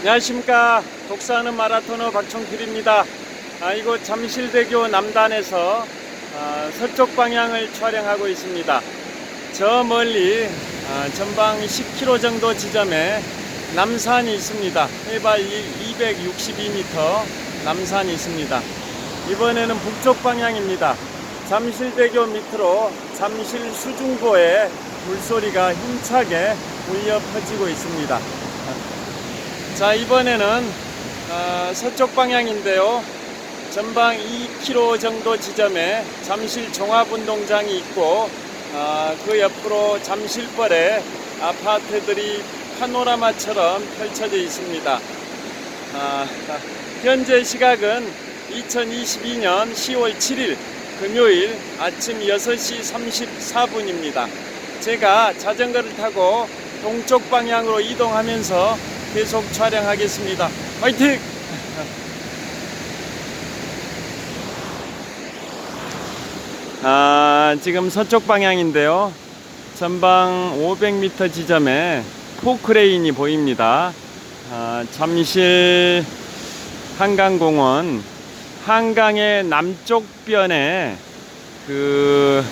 안녕하십니까. 독사하는 마라토너 박종필입니다. 아, 이곳 잠실대교 남단에서 아, 서쪽 방향을 촬영하고 있습니다. 저 멀리 아, 전방 10km 정도 지점에 남산이 있습니다. 해발 262m 남산이 있습니다. 이번에는 북쪽 방향입니다. 잠실대교 밑으로 잠실 수중보에 물소리가 힘차게 울려 퍼지고 있습니다 자 이번에는 어, 서쪽 방향인데요. 전방 2km 정도 지점에 잠실 종합운동장이 있고 어, 그 옆으로 잠실벌에 아파트들이 파노라마처럼 펼쳐져 있습니다. 아, 현재 시각은 2022년 10월 7일 금요일 아침 6시 34분입니다. 제가 자전거를 타고 동쪽 방향으로 이동하면서 계속 촬영하겠습니다. 화이팅! 아, 지금 서쪽 방향인데요. 전방 500m 지점에 포크레인이 보입니다. 아, 잠실 한강공원 한강의 남쪽 변에 그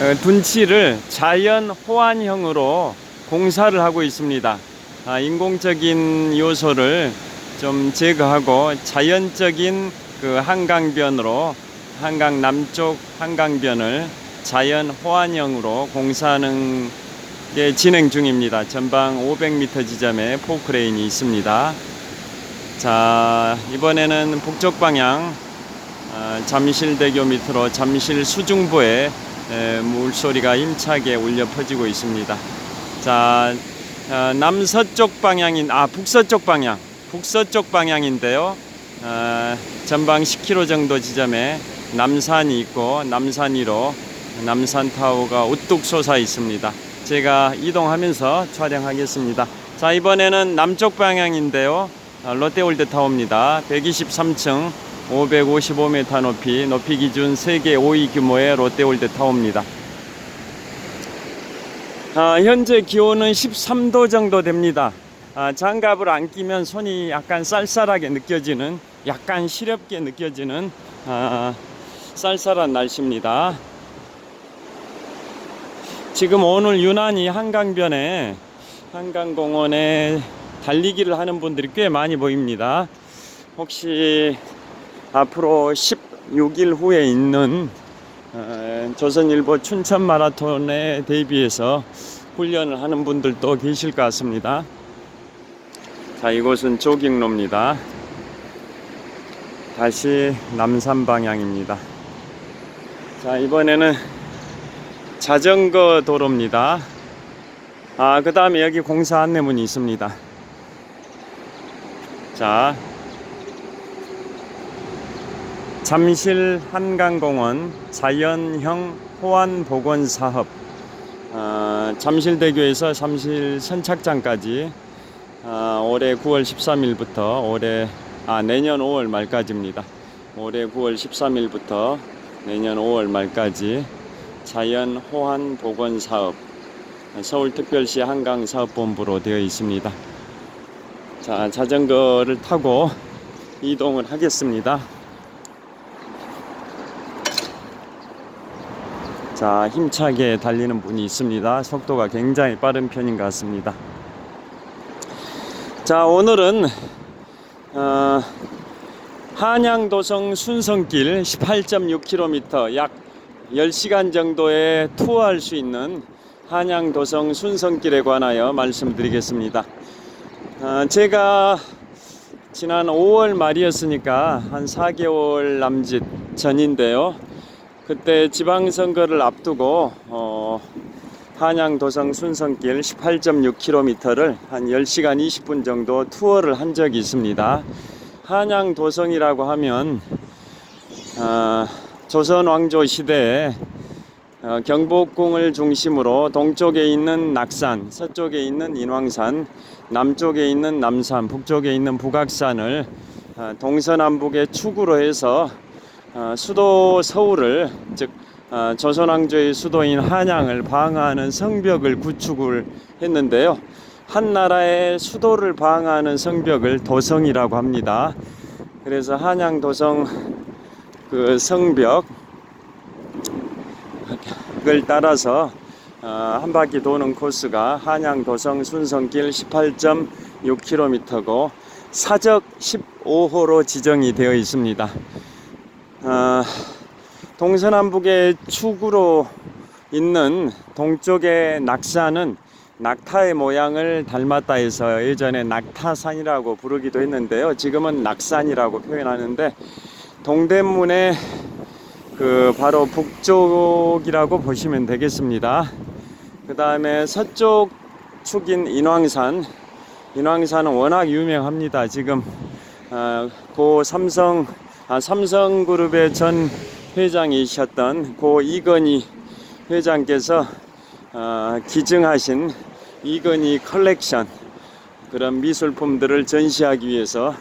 어, 둔치를 자연 호환형으로 공사를 하고 있습니다. 아, 인공적인 요소를 좀 제거하고 자연적인 그 한강변으로 한강 남쪽 한강변을 자연 호환형으로 공사하는 게 진행 중입니다. 전방 500m 지점에 포크레인이 있습니다. 자, 이번에는 북쪽 방향 아, 잠실대교 밑으로 잠실 수중부에 에, 물소리가 힘차게 울려 퍼지고 있습니다. 자, 어, 남서쪽 방향인 아 북서쪽 방향, 북서쪽 방향인데요. 어, 전방 10km 정도 지점에 남산이 있고 남산 위로 남산 타워가 우뚝 솟아 있습니다. 제가 이동하면서 촬영하겠습니다. 자 이번에는 남쪽 방향인데요. 어, 롯데월드 타워입니다. 123층 555m 높이 높이 기준 세계 5위 규모의 롯데월드 타워입니다. 아, 현재 기온은 13도 정도 됩니다. 아, 장갑을 안 끼면 손이 약간 쌀쌀하게 느껴지는, 약간 시렵게 느껴지는 아, 쌀쌀한 날씨입니다. 지금 오늘 유난히 한강변에 한강공원에 달리기를 하는 분들이 꽤 많이 보입니다. 혹시 앞으로 16일 후에 있는 어, 조선일보 춘천 마라톤에 대비해서 훈련을 하는 분들도 계실 것 같습니다. 자, 이곳은 조깅로입니다. 다시 남산 방향입니다. 자, 이번에는 자전거 도로입니다. 아, 그 다음에 여기 공사 안내문이 있습니다. 자, 잠실 한강공원 자연형 호환 복원 사업 어, 잠실대교에서 잠실 선착장까지 어, 올해 9월 13일부터 올해 아 내년 5월 말까지입니다. 올해 9월 13일부터 내년 5월 말까지 자연 호환 복원 사업 서울특별시 한강사업본부로 되어 있습니다. 자 자전거를 타고 이동을 하겠습니다. 자, 힘차게 달리는 분이 있습니다. 속도가 굉장히 빠른 편인 것 같습니다. 자, 오늘은 어, 한양도성 순성길 18.6km 약 10시간 정도에 투어할 수 있는 한양도성 순성길에 관하여 말씀드리겠습니다. 어, 제가 지난 5월 말이었으니까 한 4개월 남짓 전인데요. 그때 지방선거를 앞두고 어, 한양 도성 순성길 18.6km를 한 10시간 20분 정도 투어를 한 적이 있습니다. 한양 도성이라고 하면 어, 조선 왕조 시대에 어, 경복궁을 중심으로 동쪽에 있는 낙산, 서쪽에 있는 인왕산, 남쪽에 있는 남산, 북쪽에 있는 북악산을 어, 동서남북의 축으로 해서 어, 수도 서울을 즉 어, 조선왕조의 수도인 한양을 방어하는 성벽을 구축을 했는데요. 한 나라의 수도를 방하는 성벽을 도성이라고 합니다. 그래서 한양 도성 그 성벽을 따라서 어, 한 바퀴 도는 코스가 한양 도성 순성길 18.6km고 사적 15호로 지정이 되어 있습니다. 어, 동서남북의 축으로 있는 동쪽의 낙산은 낙타의 모양을 닮았다 해서 예전에 낙타산이라고 부르기도 했는데요. 지금은 낙산이라고 표현하는데 동대문의 그 바로 북쪽이라고 보시면 되겠습니다. 그 다음에 서쪽 축인 인왕산. 인왕산은 워낙 유명합니다. 지금 어, 고 삼성 아, 삼성그룹의 전 회장이셨던 고 이건희 회장께서 어, 기증하신 이건희 컬렉션 그런 미술품들을 전시하기 위해서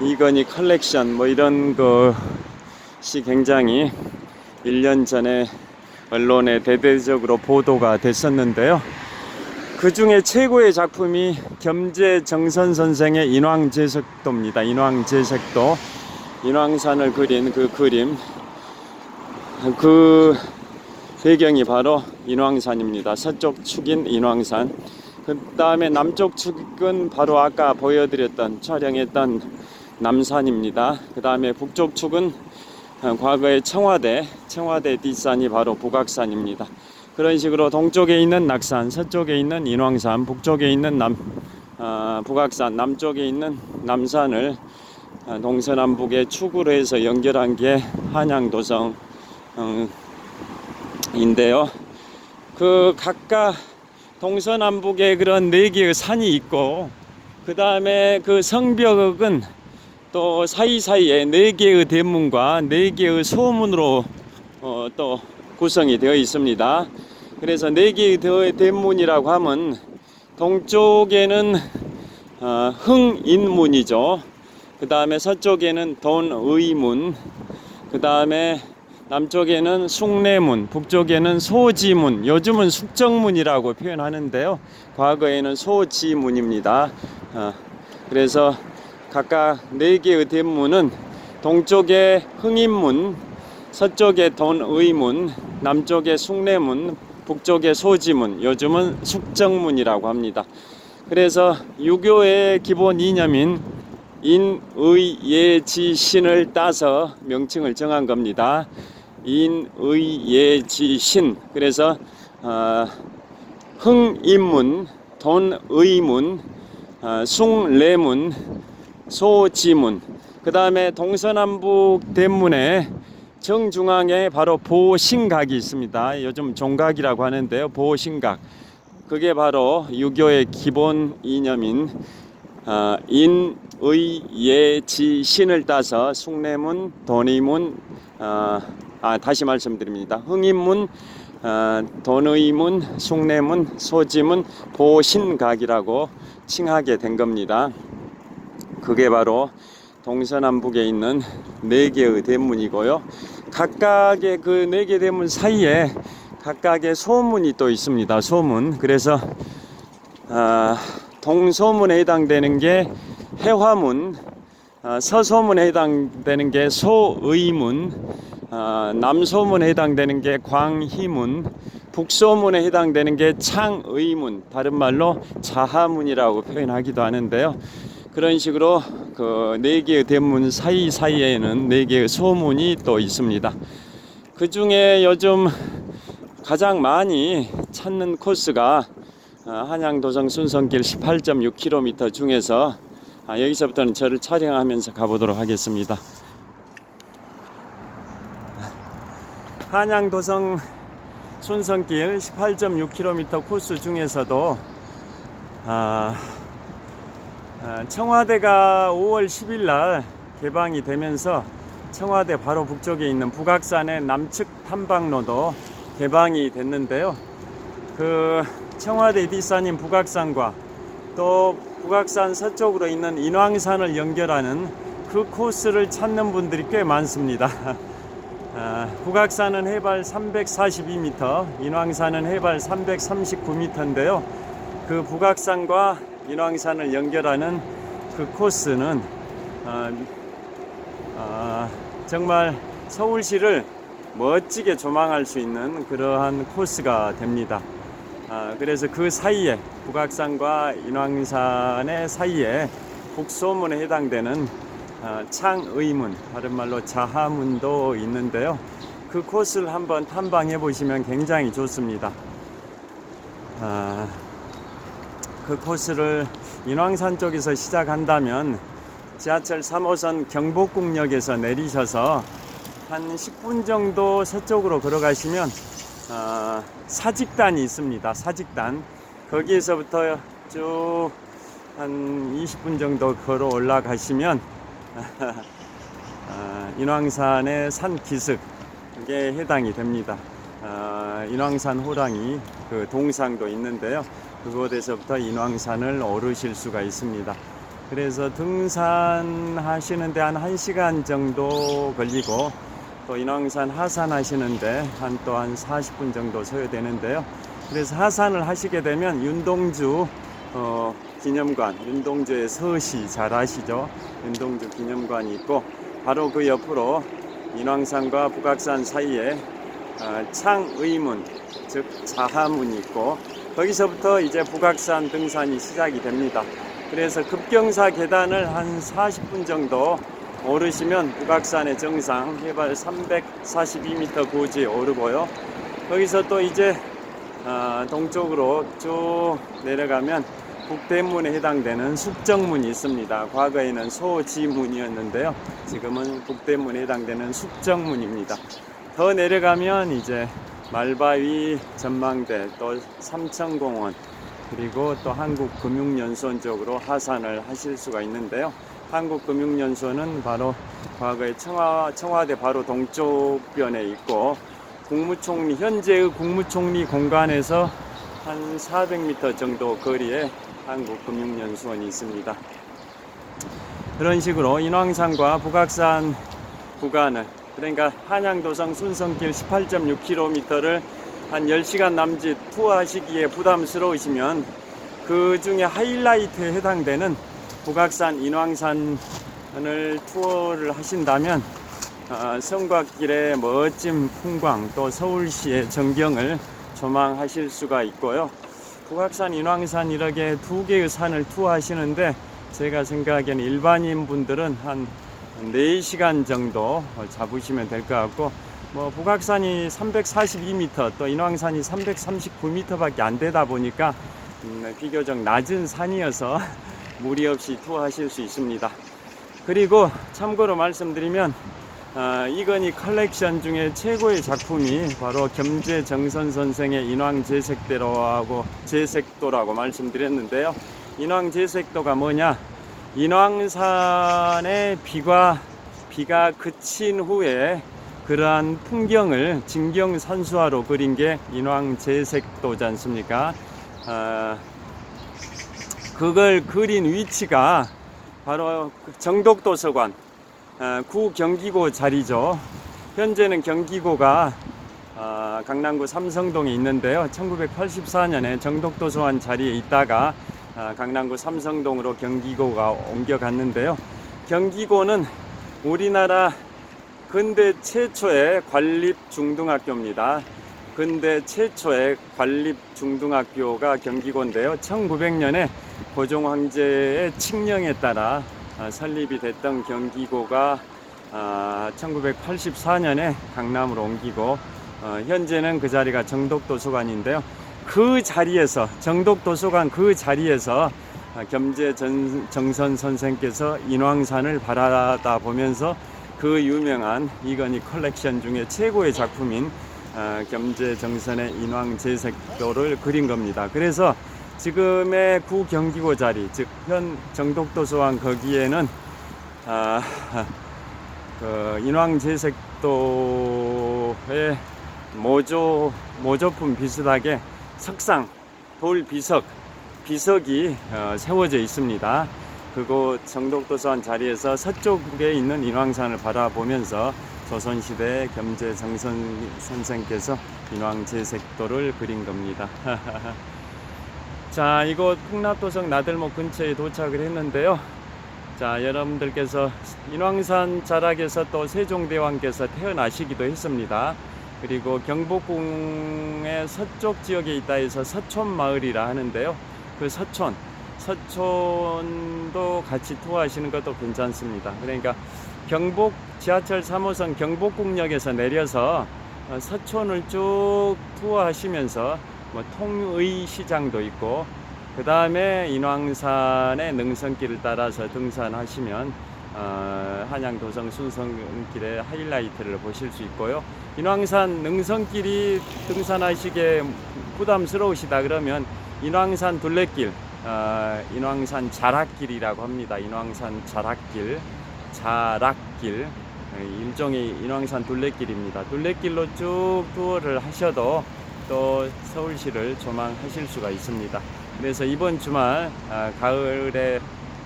이건희 컬렉션 뭐 이런 것이 굉장히 1년 전에 언론에 대대적으로 보도가 됐었는데요. 그 중에 최고의 작품이 겸재 정선 선생의 인왕제색도입니다. 인왕제색도 인왕산을 그린 그 그림 그 배경이 바로 인왕산입니다. 서쪽 축인 인왕산. 그 다음에 남쪽 축은 바로 아까 보여드렸던 촬영했던 남산입니다. 그 다음에 북쪽 축은 어, 과거의 청와대, 청와대 뒷산이 바로 북악산입니다. 그런 식으로 동쪽에 있는 낙산, 서쪽에 있는 인왕산, 북쪽에 있는 남, 어, 북악산, 남쪽에 있는 남산을 어, 동서남북의 축으로 해서 연결한 게 한양도성 어, 인데요. 그 각각 동서남북에 그런 네 개의 산이 있고 그 다음에 그 성벽은 또 사이사이에 네 개의 대문과 네 개의 소문으로 어, 또 구성이 되어 있습니다. 그래서 네 개의 대- 대문이라고 하면 동쪽에는 어, 흥인문이죠. 그 다음에 서쪽에는 돈의문, 그 다음에 남쪽에는 숭례문, 북쪽에는 소지문, 요즘은 숙정문이라고 표현하는데요. 과거에는 소지문입니다. 어, 그래서 각각 네 개의 대문은 동쪽에 흥인문, 서쪽에 돈의문, 남쪽에 숭례문, 북쪽에 소지문, 요즘은 숙정문이라고 합니다. 그래서 유교의 기본 이념인 인의예지신을 따서 명칭을 정한 겁니다. 인의예지신. 그래서 어, 흥인문, 돈의문, 어, 숭례문, 소지문. 그 다음에 동서남북 대문에 정중앙에 바로 보신각이 있습니다. 요즘 종각이라고 하는데요. 보신각. 그게 바로 유교의 기본 이념인 어, 인의 예지 신을 따서 숭례문, 돈의문, 어, 아 다시 말씀드립니다. 흥인문, 어, 돈의문, 숭례문, 소지문, 보신각이라고 칭하게 된 겁니다. 그게 바로 동서남북에 있는 네 개의 대문이고요. 각각의 그 네 개 대문 사이에 각각의 소문이 또 있습니다. 소문. 그래서 아, 동소문에 해당되는 게 해화문, 아, 서소문에 해당되는 게 소의문, 아, 남소문에 해당되는 게 광희문, 북소문에 해당되는 게 창의문, 다른 말로 자하문이라고 표현하기도 하는데요. 그런 식으로 그 네 개의 대문 사이 사이에는 네 개의 소문이 또 있습니다. 그 중에 요즘 가장 많이 찾는 코스가 어, 한양도성 순성길 18.6km 중에서 아, 여기서부터는 저를 촬영하면서 가보도록 하겠습니다. 한양도성 순성길 18.6km 코스 중에서도 아, 아, 청와대가 5월 10일 날 개방이 되면서 청와대 바로 북쪽에 있는 북악산의 남측 탐방로도 개방이 됐는데요. 그 청와대 뒷산인 북악산과 또 북악산 서쪽으로 있는 인왕산을 연결하는 그 코스를 찾는 분들이 꽤 많습니다. 아, 북악산은 해발 342m, 인왕산은 해발 339m인데요. 그 북악산과 인왕산을 연결하는 그 코스는 어, 어, 정말 서울시를 멋지게 조망할 수 있는 그러한 코스가 됩니다. 아, 그래서 그 사이에 북악산과 인왕산의 사이에 북소문에 해당되는 아, 창의문, 다른 말로 자하문도 있는데요. 그 코스를 한번 탐방해 보시면 굉장히 좋습니다. 아, 그 코스를 인왕산 쪽에서 시작한다면 지하철 3호선 경복궁역에서 내리셔서 한 10분 정도 서쪽으로 걸어가시면 어, 사직단이 있습니다. 사직단 거기에서부터 쭉 한 20분 정도 걸어 올라가시면 어, 인왕산의 산 기슭에 해당이 됩니다. 어, 인왕산 호랑이 그 동상도 있는데요. 그곳에서부터 인왕산을 오르실 수가 있습니다. 그래서 등산하시는데 한 1시간 정도 걸리고 또 인왕산 하산하시는데 한 또한 40분 정도 소요되는데요. 그래서 하산을 하시게 되면 윤동주 어, 기념관, 윤동주의 서시 잘 아시죠? 윤동주 기념관이 있고 바로 그 옆으로 인왕산과 북악산 사이에 어, 창의문, 즉 자하문이 있고 거기서부터 이제 북악산 등산이 시작이 됩니다. 그래서 급경사 계단을 한 40분 정도 오르시면 북악산의 정상 해발 342m 고지에 오르고요. 거기서 또 이제 어, 동쪽으로 쭉 내려가면 북대문에 해당되는 숙정문이 있습니다. 과거에는 소지문이었는데요. 지금은 북대문에 해당되는 숙정문입니다. 더 내려가면 이제 말바위 전망대 또 삼천공원 그리고 또 한국금융연수원 쪽으로 하산을 하실 수가 있는데요. 한국금융연수원은 바로 과거에 청와, 청와대 바로 동쪽변에 있고 국무총리 현재의 국무총리 공간에서 한 400m 정도 거리에 한국금융연수원이 있습니다. 그런 식으로 인왕산과 북악산 구간을 그러니까 한양도성 순성길 18.6km를 한 10시간 남짓 투어하시기에 부담스러우시면 그 중에 하이라이트에 해당되는 북악산 인왕산을 투어를 하신다면 어, 성곽길의 멋진 풍광 또 서울시의 전경을 조망하실 수가 있고요. 북악산 인왕산 이렇게 두 개의 산을 투어하시는데 제가 생각하기에는 일반인 분들은 한 4시간 정도 잡으시면 될 것 같고 뭐 북악산이 342m 또 인왕산이 339m밖에 안 되다 보니까 음, 비교적 낮은 산이어서 무리 없이 투어하실 수 있습니다. 그리고 참고로 말씀드리면 어, 이건희 컬렉션 중에 최고의 작품이 바로 겸재 정선 선생의 인왕제색대로하고 제색도라고 말씀드렸는데요. 인왕제색도가 뭐냐? 인왕산의 비가 비가 그친 후에 그러한 풍경을 진경산수화로 그린 게 인왕제색도지 않습니까? 어, 그걸 그린 위치가 바로 정독도서관 어, 구 경기고 자리죠. 현재는 경기고가 어, 강남구 삼성동에 있는데요. 1984년에 정독도서관 자리에 있다가 어, 강남구 삼성동으로 경기고가 옮겨갔는데요. 경기고는 우리나라 근대 최초의 관립 중등학교입니다. 근대 최초의 관립 중등학교가 경기고인데요. 1900년에 고종 황제의 칙령에 따라 아, 설립이 됐던 경기고가 1984년에 강남으로 옮기고 어, 현재는 그 자리가 정독도서관인데요. 그 자리에서 정독도서관 그 자리에서 아, 겸재 정선 선생께서 인왕산을 바라다 보면서 그 유명한 이건희 컬렉션 중에 최고의 작품인 어, 겸재 정선의 인왕 제색도를 그린 겁니다. 그래서 지금의 구 경기고 자리, 즉 현 정독도서관 거기에는 아, 그 인왕 제색도의 모조 모조품 비슷하게 석상, 돌 비석, 비석이 어, 세워져 있습니다. 그곳 정독도서관 자리에서 서쪽에 있는 인왕산을 바라보면서 조선시대 겸재 정선 선생께서 인왕제색도를 그린 겁니다. 자, 이곳 풍납도성 나들목 근처에 도착을 했는데요. 자, 여러분들께서 인왕산 자락에서 또 세종대왕께서 태어나시기도 했습니다. 그리고 경복궁의 서쪽 지역에 있다 해서 서촌 마을이라 하는데요. 그 서촌, 서촌도 같이 투어하시는 것도 괜찮습니다. 그러니까 경복 지하철 3호선 경복궁역에서 내려서 어, 서촌을 쭉 투어하시면서 뭐 통의 시장도 있고 그 다음에 인왕산의 능선길을 따라서 등산하시면 어, 한양 도성 순성길의 하이라이트를 보실 수 있고요. 인왕산 능선길이 등산하시기에 부담스러우시다 그러면 인왕산 둘레길, 어, 인왕산 자락길이라고 합니다. 인왕산 자락길, 자락길 어, 일종의 인왕산 둘레길입니다. 둘레길로 쭉 투어를 하셔도 또 서울시를 조망하실 수가 있습니다. 그래서 이번 주말 아, 가을의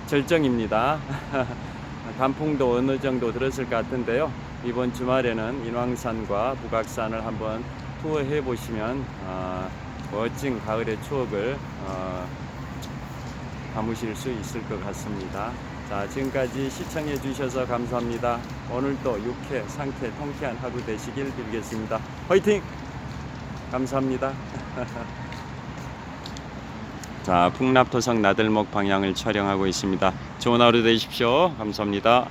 절정입니다. 단풍도 어느 정도 들었을 것 같은데요. 이번 주말에는 인왕산과 북악산을 한번 투어해 보시면 아, 멋진 가을의 추억을 어, 담으실 수 있을 것 같습니다. 자, 지금까지 시청해 주셔서 감사합니다. 오늘도 유쾌, 상쾌, 통쾌한 하루 되시길 빌겠습니다. 화이팅! 감사합니다. 자, 풍납토성 나들목 방향을 촬영하고 있습니다. 좋은 하루 되십시오. 감사합니다.